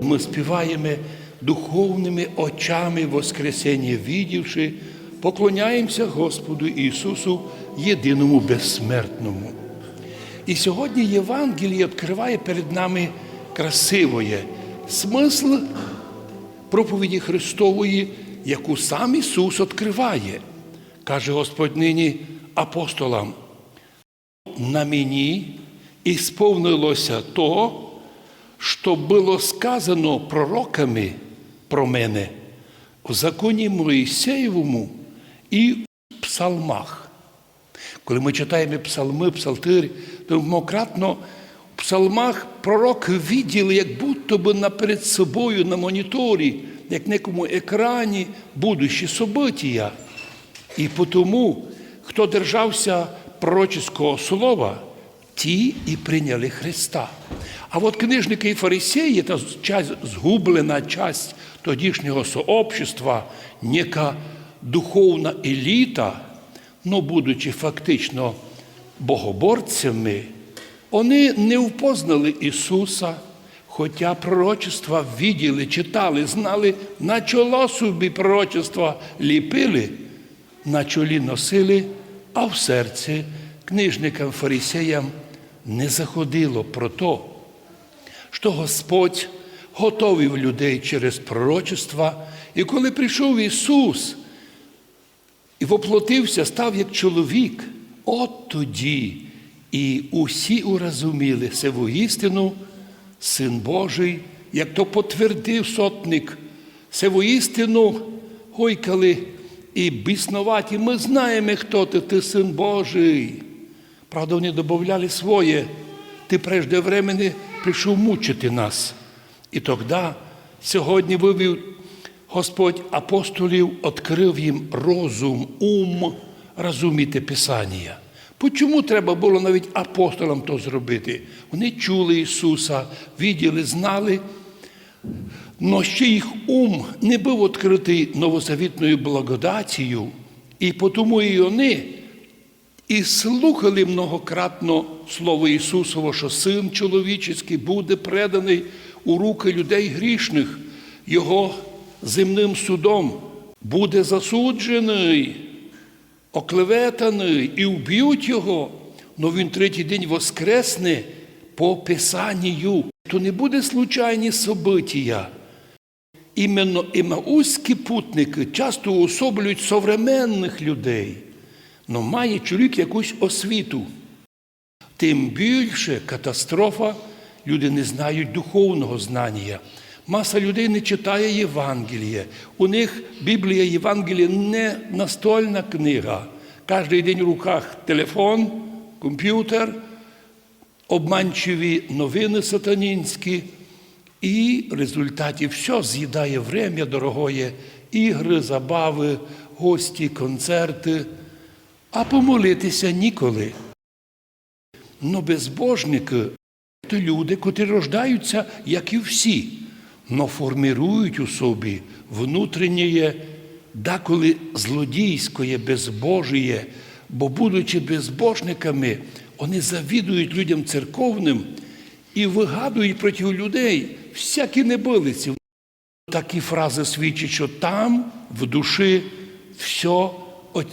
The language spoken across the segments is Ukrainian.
Ми співаємо духовними очами Воскресення відівши, поклоняємося Господу Ісусу, єдиному безсмертному. І сьогодні Євангеліє відкриває перед нами красивоє смисл проповіді Христової, яку сам Ісус відкриває. Каже Господь нині апостолам, на мені ісповнилося то, що було сказано пророками про мене в законі Моїсеєвому і в псалмах. Коли ми читаємо псалми, псалтир, то многократно в псалмах пророки виділи, як будто би на перед собою на моніторі, як некому екрані, будущі события. І тому, хто держався пророческого слова, ті і прийняли Христа. А от книжники і фарисеї, та часть, згублена часть тодішнього сообщества, нека духовна еліта, ну, будучи фактично богоборцями, вони не впознали Ісуса, хоча пророчества виділи, читали, знали, на чоло собі пророчества ліпили, на чолі носили, а в серці книжникам фарисеям не заходило про то, що Господь готовив людей через пророчества, і коли прийшов Ісус і воплотився, став як чоловік, от тоді і усі урозуміли це воістину Син Божий, як то потвердив сотник, це воістину гойкали і біснуваті. Ми знаємо, хто ти, ти син Божий. Правда, вони додавали своє. Ти прежде времени прийшов мучити нас. І тоді сьогодні вивів Господь апостолів, відкрив їм розум, ум, розуміти Писання. Чому треба було навіть апостолам то зробити? Вони чули Ісуса, виділи, знали, но ще їх ум не був відкритий новозавітною благодатію, і тому і вони і слухали многократно Слово Ісусово, що Син чоловічий буде преданий у руки людей грішних, Його земним судом буде засуджений, оклеветаний і вб'ють його, но він третій день воскресне по Писанню. То не буде случайні события. Іменно імаузькі путники часто уособлюють современних людей, но має чоловік якусь освіту. Тим більше катастрофа, люди не знають духовного знання. Маса людей не читає Євангеліє. У них Біблія Євангелія не настольна книга. Кожен день в руках телефон, комп'ютер, обманчиві новини сатанінські. І в результаті все з'їдає время дорогое, ігри, забави, гості, концерти, а помолитися ніколи. Но безбожники то люди, котрі рождаються, як і всі, но формирують у собі внутрішнє, деколи злодійське, безбожіє, бо, будучи безбожниками, вони завідують людям церковним і вигадують проти людей всякі небилиці. Такі фрази свідчать, що там в душі все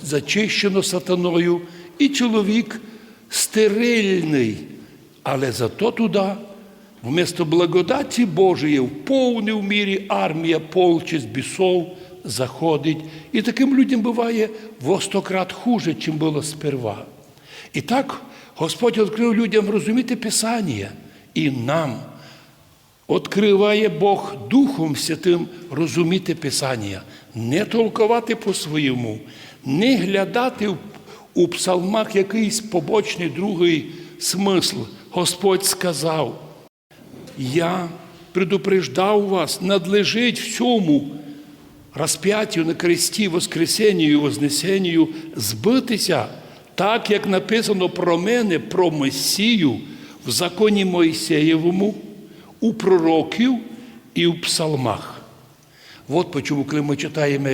зачищено сатаною, і чоловік стерильний, але зато туди, вместо благодаті Божої, в повній мірі армія полчисть бісов заходить. І таким людям буває во сто хуже, чим було сперва. І так Господь відкрив людям розуміти Писання і нам. Откриває Бог Духом Святим розуміти Писання, не толкувати по-своєму, не глядати у псалмах якийсь побочний другий смисл. Господь сказав, я предупреждав вас, надлежить всьому розп'яттю на кресті, Воскресенню і Вознесенню збитися, так як написано про мене, про Месію в законі Моїсеєвому, у пророків і в псалмах. От почому, коли ми читаємо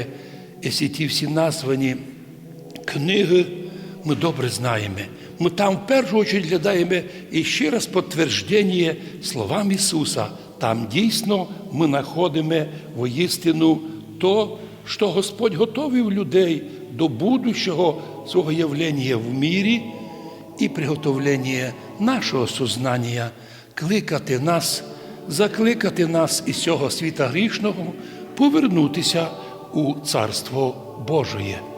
ці ті всі названі книги, ми добре знаємо. Ми там в першу чергу глядаємо і ще раз підтвердження словам Ісуса. там дійсно ми знаходимо воістину то, що Господь готовив людей до будущого свого явлення в мірі і приготовлення нашого сознання, кликати нас, закликати нас із цього світа грішного, повернутися у Царство Божоє.